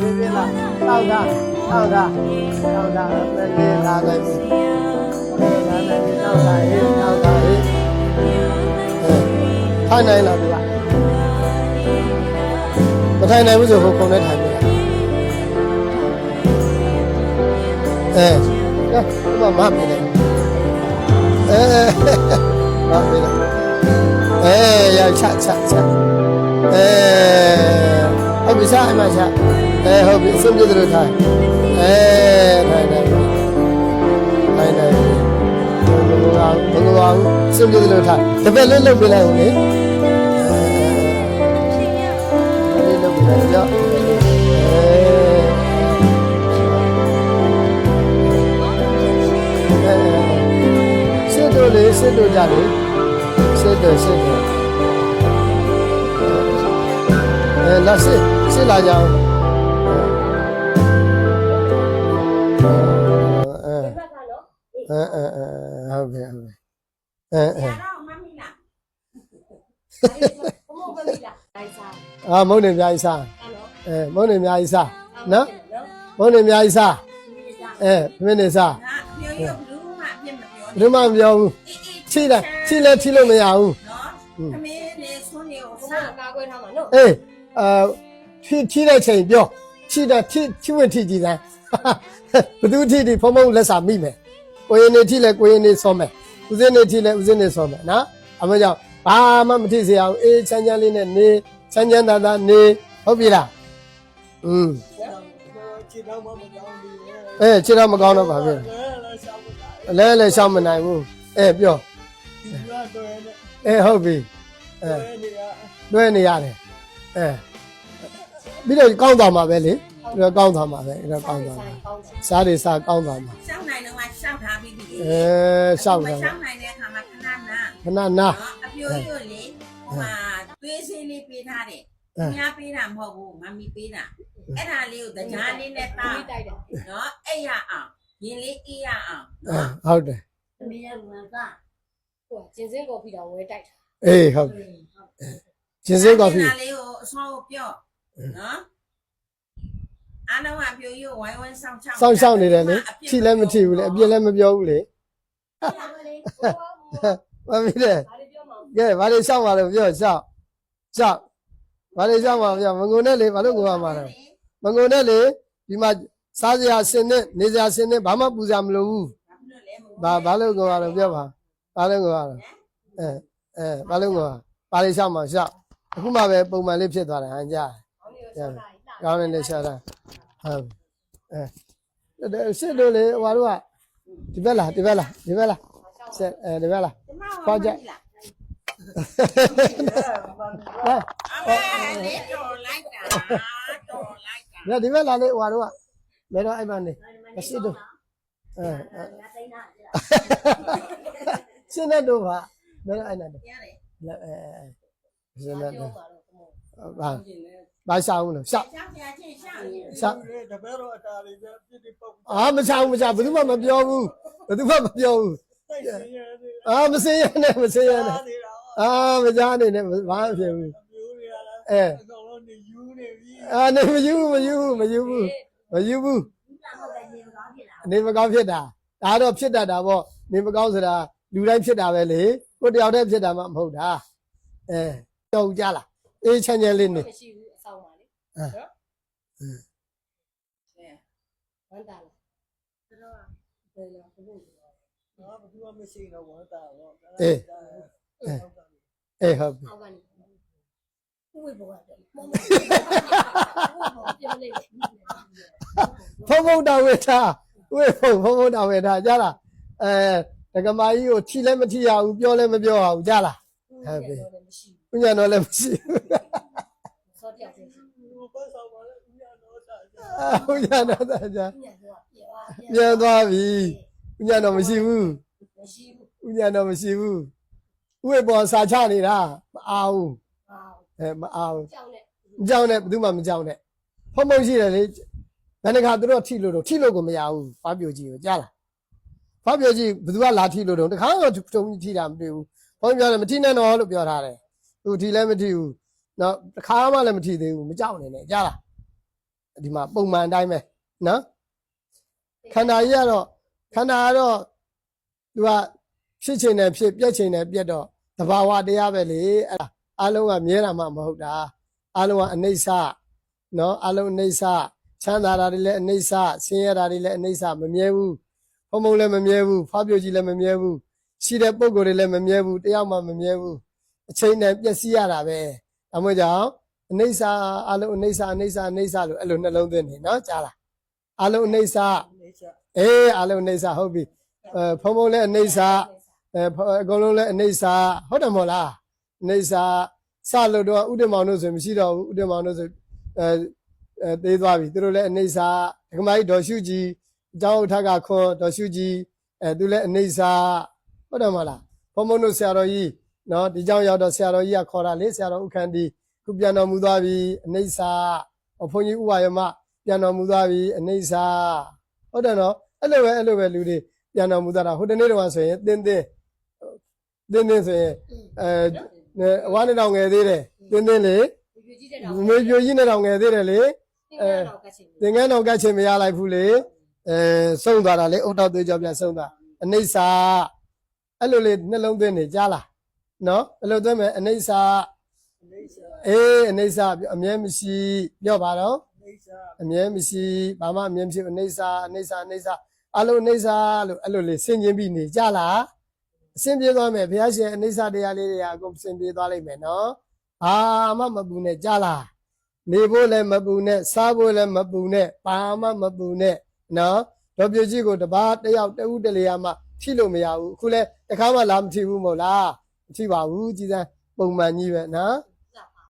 လေးလေးလာတောက်တာတောက်တာတောက်တာလေးလေးလာလိုက်ပြီလာလိုက်ပြီတောက်တာဟေးတောက်တာဟေးထိုင်နိုင်လားဗျာမထိုင်နိုင်ဘူးဆိုဟိုခုံနဲ့ထိုင်ပြီအဲကဲဥပမာမပြနေအဲမပြနေအဲရချချချအဲဟုတ်ပြီစားအမစား အဲဟုတ်ပြီအဆုံးပြတယ်လို့ထိုင်အဲထိုင်နိုင်ထိုင်နိုင်ဘယ်လိုအောင်ဘယ်လိုအောင်အဆုံးပြတယ်လို့ထိုင်တစ်ပတ်လေးလုပ်ပြလိုက်ဦးလေအဲလု အဲအဲအဲဟုတ်ပြီဟုတ်ပြီအဲအဲရတော့မမီလားဘုံဘုံမီလားတိုင်းစားအာမုန်းနေအများကြီးစားအဲ့တော့အဲမုန်းနေအများကြီးစားနော်နော်မုန်းနေအများကြီးစားအဲမင်းနေစားငါပြောရဘူးမှအပြစ်မပြောဘယ်သူမှမပြောဘူးချိတယ်ချိလဲချိလို့မရဘူးနော်အမေနဲ့ဆွနေကိုဘုံစားကကာကွယ်ထားမှာနော်အေးအာချိချိတဲ့ချိန်ပြောချိတယ်ချိချိဝင်ထိကြည့်စမ်းဘသူထိထိဖုံဖုံလက်စာမိမယ် ကိုရင်နေထိလဲကိုရင်နေစောမယ်ဦးစင်းနေထိလဲဦးစင်းနေစောမယ်နော်အမကြောင့်ဘာမှမထိစေအောင်အေးချမ်းချမ်းလေးနဲ့နေချမ်းချမ်းသာသာနေဟုတ်ပြီလားอืมခြေတော့မမကောင်းဘူးလေအဲခြေတော့မကောင်းတော့ပါဘူးလဲလဲရှောင်းမလာလဲလဲရှောင်းမနိုင်ဘူးအဲပြောဒီကတော့နဲ့အဲဟုတ်ပြီအဲနေရတွဲနေရတယ်အဲပြီးတော့ကောင်းသွားမှာပဲလေပြီးတော့ကောင်းသွားမှာပဲအဲ့တော့ကောင်းသွားမှာကောင်းတယ်စားတွေစားကောင်းသွားမှာ အဲရှောက်တယ်ရှောင်းနိုင်တဲ့အခါမှာခဏနာခဏနာအပြိုရွလေဟိုမှာသွေးစင်းလေးပေးထားတယ်ညာပေးတာမဟုတ်ဘူးမမီပေးတာအဲ့ဒါလေးကိုတရားလေးနဲ့တာဒီတိုက်တယ်နော်အဲ့ရအောင်ရင်လေးအေးရအောင်အဲဟုတ်တယ်သမီးရငါကဟိုကျင်စင်းကော်ဖီတောင်ဝဲတိုက်တာအေးဟုတ်တယ်ဂျင်းစင်းကော်ဖီလေးကိုအစောပြောနော် အားလုံးအပြိုရွဝိုင်းဝန်းဆောင်ချောင်းစောင့်ရှောက်နေတယ်လေထိလည်းမထိဘူးလေအပြစ်လည်းမပြောဘူးလေမမီးတဲ့ဒါလေးပြောမှာကဲဘာတွေရှောက်ပါလို့ပြောရှောက်ရှောက်ဘာတွေရှောက်ပါပြောမငုံနဲ့လေဘာလို့ငုံရမှာလဲမငုံနဲ့လေဒီမှာစားစရာဆင်းနဲ့နေစရာဆင်းနဲ့ဘာမှပူစရာမလိုဘူးဘာဘာလို့ကောရတော့ပြောပါဘာလို့ကောရတော့အဲအဲဘာလို့ကောပါလေးရှောက်မှရှောက်အခုမှပဲပုံမှန်လေးဖြစ်သွားတယ်ဟန်ကြ ကောင်းနေတော့ဆက်လာလာကောင်းနေလေရှောက်တာဟုတ်အဲစစ်တို့လေဟိုတို့ကဒီဘက်လားဒီဘက်လားဒီဘက်လားဆက်အဲဒီဘက်လားဟောကြဟဟဲ့အမေလေးတော်လိုက်တာတော်လိုက်တာဒီဒီဘက်လားလေဟိုတို့ကမဲတော့အဲ့မှနေစစ်တို့အဲငါသိန်းတာစစ်နေတို့ပါမဲတော့အဲ့နဲ့ရတယ်အဲအဲစစ်နေပြောတို့ပါတော့ဘုံ ဘာဘာရှောက်လို့ရှောက်ရှောင်းပြချင်းရှောင်းနေရှောက်လေတပည့်တော်အတားလေးပြပြစ်တိပုတ်အာမချောင်းမချဘယ်သူမှမပြောဘူးဘယ်သူမှမပြောဘူးတိုက်စီရတယ်အာမစင်းရနဲ့မစင်းရနဲ့အားနေတာအာမကြားနေနဲ့ဘာမှဖြစ်ဘူးအမျိုးတွေကလည်းအဲအကောင်လုံးနေယူနေပြီအာနေမယူဘူးမယူဘူးမယူဘူးမယူဘူးဟုတ်တယ်နေကောင်းဖြစ်လာနေမကောင်းဖြစ်တာဒါတော့ဖြစ်တတ်တာပေါ့နေမကောင်းဆိုတာလူတိုင်းဖြစ်တာပဲလေကိုတယောက်တည်းဖြစ်တာမှမဟုတ်တာအဲကြောက်ကြလားအေးချမ်းချမ်းလေးနေမရှိဘူး အဆောင်ပါလေအဲဝမ်းတာလားဘယ်လိုဘယ်လိုငါဘာမှမရှိတော့ဝမ်းတာတော့အေးအေးဟုတ်ပြီအောက်ကနေဥဝေဘောရတယ်မမပြောလိုက်တယ်ဖုံဖုံတော်ဝေထားဝေဖုံဖုံဖုံတော်ဝေထားကြားလားအဲဒကမာကြီးကိုထီလည်းမထီရဘူးပြောလည်းမပြောရဘူးကြားလားမရှိဥညာတော်လည်းမရှိဘူးဘူးစောတရားချင်း ဘူးပတ်ဆောင်ပါလေဦးရတော့ တာအာဥညာတော်သာကြားညတော့ပြေပါပြန်သွားပြီဥညာတော်မရှိဘူးမရှိဘူးဥညာတော်မရှိဘူးဥေပေါ်စာချနေတာမအားဘူးဟာအဲမအားဘူးကြောက်နဲ့မကြောက်နဲ့ဘယ်သူမှမကြောက်နဲ့ဖုံဖုံရှိတယ်လေဘယ်နှခါသူတို့ထိလို့တော့ထိလို့ကိုမရဘူးဖားပြိုကြီးကိုကြားလားဖားပြိုကြီးဘယ်သူကလာထိလို့တော့တခါတော့တုံးထိတာမတွေ့ဘူးဘုန်းကြီးပြောတယ်မထိနဲ့တော့လို့ပြောထားတယ်သူထိလည်းမထိဘူးနော်တခါမှလည်းမထိသေးဘူးမကြောက်နေနဲ့ကြားလား ဒီမှာပုံမှန်အတိုင်းပဲနော်ခန္ဓာကြီးကတော့ခန္ဓာကတော့သူကဖြစ်ချင်တယ်ဖြစ်ပြက်ချင်တယ်ပြက်တော့တဘာဝတရားပဲလေအဲ့ဒါအလုံးကမြဲတာမှမဟုတ်တာအလုံးကအနိစ္စနော်အလုံးအနိစ္စချမ်းသာတာတွေလည်းအနိစ္စဆင်းရဲတာတွေလည်းအနိစ္စမမြဲဘူးဖုံဖုံလည်းမမြဲဘူးဖားပြိုကြီးလည်းမမြဲဘူးရှိတဲ့ပုံကိုယ်တွေလည်းမမြဲဘူးတယောက်မှမမြဲဘူးအချိန်နဲ့ပျက်စီးရတာပဲဒါမှမဟုတ်ကြောင့် အနေစာအလုံးအနေစာအနေစာအနေစာလို့အဲ့လိုနှလုံးသွင်းနေနော်ကြားလားအလုံးအနေစာအေးအလုံးအနေစာဟုတ်ပြီဖုံဖုံလည်းအနေစာအဲအကုန်လုံးလည်းအနေစာဟုတ်တယ်မို့လားအနေစာစလို့တော့ဥဒ္ဓမောင်တို့ဆိုမရှိတော့ဘူးဥဒ္ဓမောင်တို့ဆိုအဲအဲသေးသွားပြီသူတို့လည်းအနေစာဒကမကြီးဒေါ်ရှုကြီးအကြောင်းဥထကခွန်ဒေါ်ရှုကြီးအဲသူလည်းအနေစာဟုတ်တယ်မို့လားဖုံဖုံတို့ဆရာတော်ကြီးနော်ဒီကြောင်ရောက်တော့ဆရာတော်ကြီးကခေါ်တာလေဆရာတော်ဥက္ကန္တီ ခုပြန်တော်မူသွားပြီအနိစ္စဟောဘုန်းကြီးဥပါယမပြန်တော်မူသွားပြီအနိစ္စဟုတ်တယ်နော်အဲ့လိုပဲအဲ့လိုပဲလူတွေပြန်တော်မူသွားတာဟိုတနေ့တော့ဆိုရင်တင်းတင်းတင်းတင်းဆိုရင်အဲအဝါနဲ့တောင်ငယ်သေးတယ်တင်းတင်းလေပြကြီးတဲ့တော့မေပြိုကြီးနဲ့တောင်ငယ်သေးတယ်လေအဲတော့ကချင်သင်္ကန်းတော်ကတ်ချင်မရလိုက်ဘူးလေအဲဆုံးသွားတာလေအုတ်တော့သွေးကြောပြန်ဆုံးသွားအနိစ္စအဲ့လိုလေနှလုံးသွင်းနေကြလားနော်ဘယ်လိုသွင်းမလဲအနိစ္စနေချ အေးအနိစ္စအမြဲမရှိပြောပါတော့နေချအမြဲမရှိဘာမှအမြဲမရှိဘူးအနိစ္စအနိစ္စအနိစ္စအလုံးအနိစ္စလို့အဲ့လိုလေဆင်ကျင်ပြီးနေကြလားအဆင်ပြေသွားမယ်ဘုရားရှင်အနိစ္စတရားလေးတွေကအကုန်ဆင်ပြေသွားလိမ့်မယ်နော်ဘာမှမပူနဲ့ကြလားနေဖို့လည်းမပူနဲ့စားဖို့လည်းမပူနဲ့ဘာမှမပူနဲ့နော်ဒေါ်ပြကြီးကိုတပားတစ်ယောက်တဦးတလေယာမှထိလို့မရဘူးအခုလဲတခါမှလာမထိဘူးမဟုတ်လားမထိပါဘူးကြည်စမ်း ပုံမှန်ကြီးပဲနော်